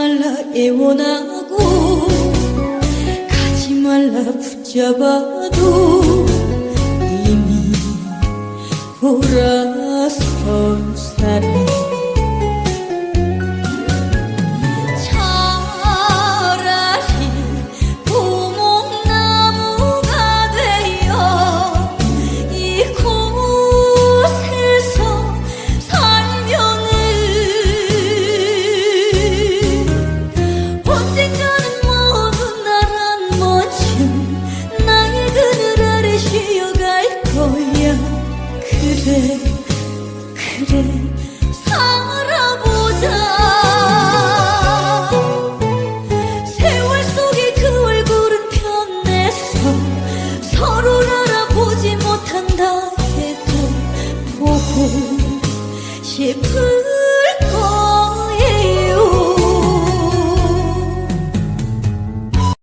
말라 애원하고 가지 말라 붙잡아도 이미 돌아선 사람 그래 그래 살아보자. 세월 속에 그 얼굴은 변해서 서로를 알아보지 못한다 해도 보고 싶은